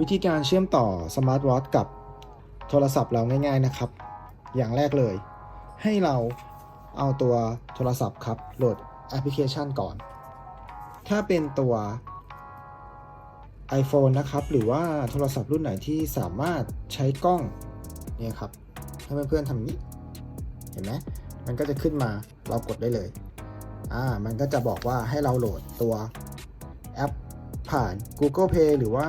วิธีการเชื่อมต่อสมาร์ทวอทกับโทรศัพท์เราง่ายๆนะครับ อย่างแรกเลย ให้เราเอาตัวโทรศัพท์ครับโหลดแอปพลิเคชันก่อน ถ้าเป็นตัว iPhone นะครับ หรือว่าโทรศัพท์รุ่นไหนที่สามารถใช้กล้องเนี่ยครับ ให้เพื่อนๆทำอย่างนี้ เห็นไหมมันก็จะขึ้นมาเรากดได้เลย อ่า มันก็จะบอกว่าให้เราโหลดตัวแอปผ่าน Google Play หรือว่า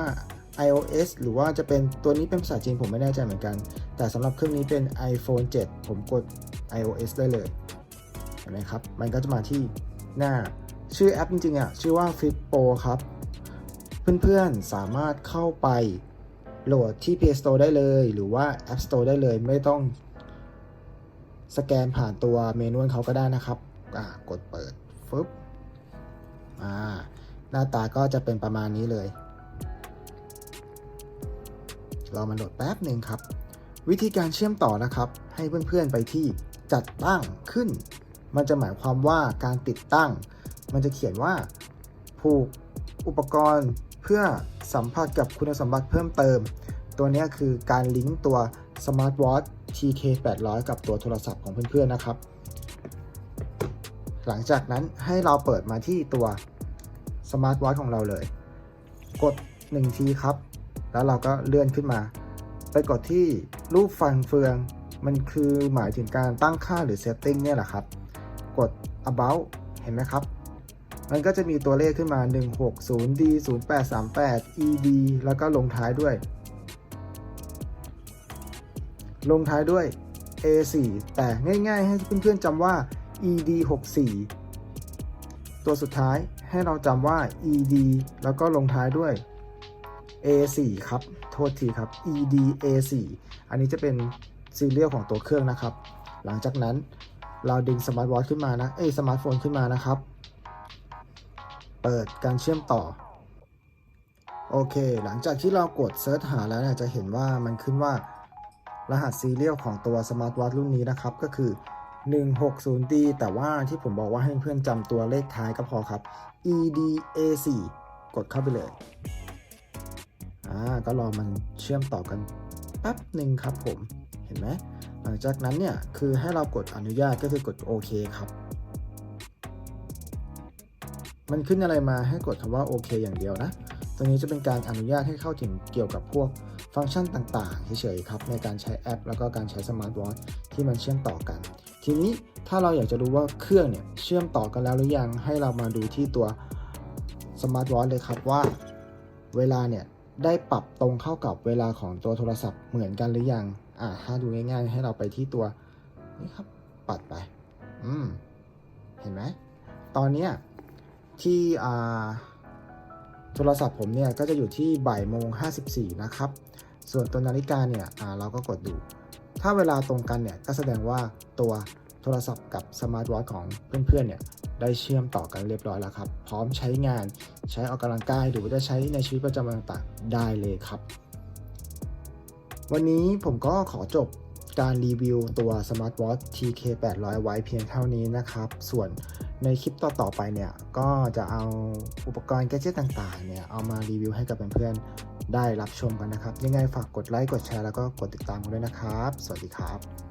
iOS หรือว่าจะเป็นตัวนี้เป็นภาษาจีนผมไม่แน่ใจเหมือนกัน แต่สำหรับเครื่องนี้เป็น iPhone 7 ผมกด iOS ได้เลยเห็นไหมครับ มันก็จะมาที่หน้าชื่อแอปจริงๆอะชื่อว่า Flip Pro ครับ เพื่อนๆสามารถเข้าไปโหลดที่ Play Store ได้เลย หรือว่า App Store ได้เลยไม่ต้องสแกนผ่านตัวเมนูเขาก็ได้นะครับกดเปิดฟึบหน้าตาก็จะเป็นประมาณนี้เลย รามาโหลดแป๊บหนึ่งครับ วิธีการเชื่อมต่อนะครับ ให้เพื่อนๆไปที่จัดตั้งขึ้น มันจะหมายความว่าการติดตั้ง มันจะเขียนว่า ผูกอุปกรณ์เพื่อสัมผัสกับคุณสมบัติเพิ่มเติม ตัวนี้คือการลิงก์ตัว Smart Watch TK 800กับตัวโทรศัพท์ของเพื่อนๆนะครับ หลังจากนั้นให้เราเปิดมาที่ตัว Smart Watch ของเราเลย กด 1 ทีครับ แล้วเราก็เลื่อนขึ้นมา ไปกดที่รูปฟังเฟือง มันคือหมายถึงการตั้งค่าหรือ Setting เนี่ยแหละครับ กด about เห็นไหมครับ มันก็จะมีตัวเลขขึ้นมา 160D 0838 ED แล้วก็ลงท้ายด้วย ลงท้ายด้วย A4 แต่ง่ายๆ ให้เพื่อนๆจำว่า ED 64ตัวสุดท้ายให้เราจำว่า ED แล้วก็ลงท้ายด้วย A4 ครับ โทษทีครับ ED A4 อันนี้จะเป็นซีเรียลของตัวเครื่องนะครับ หลังจากนั้นเราดึงสมาร์ทวอทขึ้นมานะ เอ้ยสมาร์ทโฟนขึ้นมานะครับ เปิดการเชื่อมต่อ โอเค หลังจากที่เรากดเซิร์ชหาแล้วเนี่ยจะเห็นว่ามันขึ้นว่ารหัสซีเรียลของตัวสมาร์ทวอทรุ่นนี้นะครับ ก็คือ 160D แต่ว่าที่ผมบอกว่าให้เพื่อนจำตัวเลขท้ายก็พอครับ EDA4 กดเข้าไปเลย ก็รอมันเชื่อมต่อกันแป๊บหนึ่งครับผมเห็นไหมหลังจากนั้นเนี่ยคือให้เรากดอนุญาตก็คือกดโอเคครับมันขึ้นอะไรมาให้กดคำว่าโอเคอย่างเดียวนะตรงนี้จะเป็นการอนุญาตให้เข้าถึงเกี่ยวกับพวกฟังก์ชันต่างๆเฉยๆครับในการใช้แอป แล้วก็การใช้สมาร์ทวอทที่มันเชื่อมต่อกัน ทีนี้ถ้าเราอยากจะรู้ว่าเครื่องเนี่ยเชื่อมต่อกันแล้วหรือยังให้เรามาดูที่ตัวสมาร์ทวอทเลยครับว่า เวลาเนี่ย ได้ปรับตรงเข้ากับเวลาของตัวโทรศัพท์เหมือนกันหรือยัง อ่าถ้าดูง่ายๆ ให้เราไปที่ตัวนี่ครับ ปัดไป อืม เห็นไหม ตอนเนี้ยที่อ่าโทรศัพท์ผมเนี่ยก็จะอยู่ที่บ่ายโมง54 นะครับ ส่วนตัวนาฬิกาเนี่ยอ่าเราก็กดดู ถ้าเวลาตรงกันเนี่ยก็แสดงว่าตัว รศัพท์กับสมาร์ทวอทของเพื่อนๆเนี่ยได้เชื่อมต่อกันเรียบร้อยแล้วครับ พร้อมใช้งานใช้ออกกำลังกายหรือว่าจะใช้ในชีวิตประจำวันต่างๆได้เลยครับ วันนี้ผมก็ขอจบการรีวิวตัว Smart Watch TK 800 ไว้เพียงเท่านี้นะครับ ส่วนในคลิปต่อ ๆ ไปเนี่ย ก็จะเอาอุปกรณ์แกจิตต่าง ๆ เนี่ย เอามารีวิวให้กับเพื่อนๆได้รับชมกันนะครับ ยังไงฝากกดไลค์ กดแชร์ แล้วก็กดติดตามกันด้วยนะครับ สวัสดีครับ